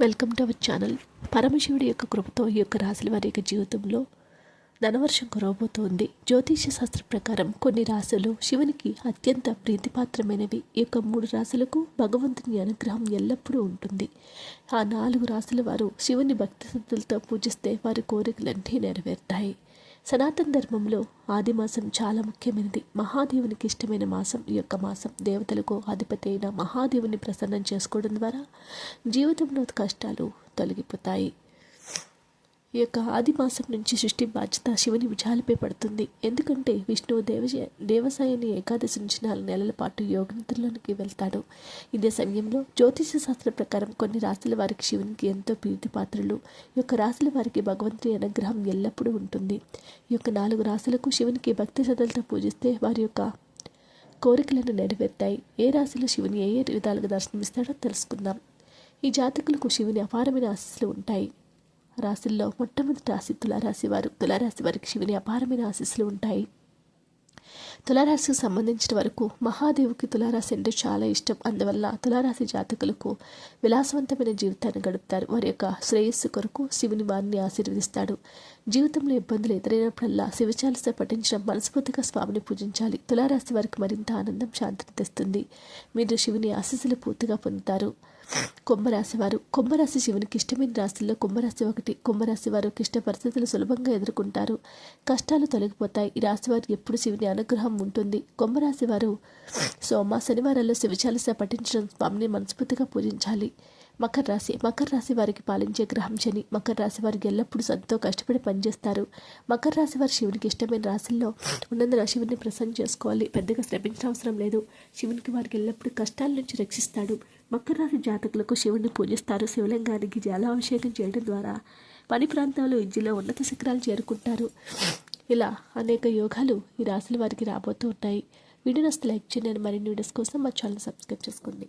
Welcome to our channel పరమశివుడి యొక్క కృపతో ఈ యొక్క రాశుల వారి యొక్క జీవితంలో ధనవర్షం కురవబోతోంది. జ్యోతిష శాస్త్ర ప్రకారం కొన్ని రాశులు శివునికి అత్యంత ప్రీతిపాత్రమైనవి. ఈ యొక్క మూడు రాశులకు భగవంతుని అనుగ్రహం ఎల్లప్పుడూ ఉంటుంది. ఆ నాలుగు రాశుల వారు శివుని భక్తి శ్రద్ధలతో పూజిస్తే వారి కోరికలన్నీ నెరవేరుతాయి. సనాతన ధర్మంలో ఆది మాసం చాలా ముఖ్యమైనది. మహాదేవునికి ఇష్టమైన మాసం ఈ యొక్క మాసం. దేవతలకు అధిపతి అయిన మహాదేవుని ప్రసన్నం చేసుకోవడం ద్వారా జీవితంలో కష్టాలు తొలగిపోతాయి. ఈ యొక్క ఆది మాసం నుంచి సృష్టి బాధ్యత శివుని భుజాలపై పడుతుంది. ఎందుకంటే విష్ణువు దేవ దేవసాయని ఏకాదశి నుంచి నాలుగు నెలల పాటు యోగనిద్రలోనికి వెళ్తాడు. ఇదే సమయంలో జ్యోతిష శాస్త్ర ప్రకారం కొన్ని రాశుల వారికి శివునికి ఎంతో ప్రీతి పాత్రలు. ఈ యొక్క రాశుల వారికి భగవంతుని అనుగ్రహం ఎల్లప్పుడూ ఉంటుంది. ఈ యొక్క నాలుగు రాశులకు శివునికి భక్తి శ్రద్ధలతో పూజిస్తే వారి యొక్క కోరికలను నెరవేర్తాయి. ఏ రాశిలో శివుని ఏ ఏ విధాలుగా దర్శనమిస్తాడో తెలుసుకుందాం. ఈ జాతకులకు శివుని అపారమైన ఆశస్సులు ఉంటాయి. రాశుల్లో మొట్టమొదటి రాశి తులారాశి వారు. తులారాశి వారికి శివుని అపారమైన ఆశీస్సులు ఉంటాయి. తులారాశికి సంబంధించిన వరకు మహాదేవుకి తులారాశి అంటే చాలా ఇష్టం. అందువల్ల తులారాశి జాతకులకు విలాసవంతమైన జీవితాన్ని గడుపుతారు. వారి యొక్క శ్రేయస్సు కొరకు శివుని వారిని ఆశీర్వదిస్తాడు. జీవితంలో ఇబ్బందులు ఎదురైనప్పుడల్లా శివచాలిస పఠించడం మనస్ఫూర్తిగా స్వామిని పూజించాలి. తులారాశి వారికి మరింత ఆనందం శాంతిని తెస్తుంది. మీరు శివుని ఆశీస్సులు పూర్తిగా పొందుతారు. కుంభరాశి వారు కుంభరాశి శివునికి ఇష్టమైన రాశుల్లో కుంభరాశి ఒకటి. కుంభరాశి వారు క్లిష్ట పరిస్థితులు సులభంగా ఎదుర్కొంటారు. కష్టాలు తొలగిపోతాయి. ఈ రాశి వారికి ఎప్పుడు శివుని అనుగ్రహం ఉంటుంది. కుంభరాశి వారు సోమ శనివారాల్లో శివచాలిస పఠించడం స్వామిని మనస్ఫూర్తిగా పూజించాలి. మకర రాశి మకర రాశి వారికి పాలించే గ్రహం శని. మకర రాశి వారికి ఎల్లప్పుడూ సంతో కష్టపడి పనిచేస్తారు. మకర రాశి వారి శివునికి ఇష్టమైన రాశుల్లో ఉన్నందున శివుని ప్రసన్న చేసుకోవాలి. పెద్దగా శ్రమించిన అవసరం లేదు. శివునికి వారికి ఎల్లప్పుడూ కష్టాల నుంచి రక్షిస్తాడు. మకర రాశి జాతకులకు శివుని పూజిస్తారు. శివలింగానికి జలాభిషేకం చేయడం ద్వారా పని ప్రాంతంలో విద్యలో ఉన్నత శిఖరాలు చేరుకుంటారు. ఇలా అనేక యోగాలు ఈ రాశుల వారికి రాబోతూ ఉంటాయి. వీడియో నస్తే లైక్ చేయండి. మరిన్ని వీడియోస్ కోసం మా ఛానల్ సబ్స్క్రైబ్ చేసుకోండి.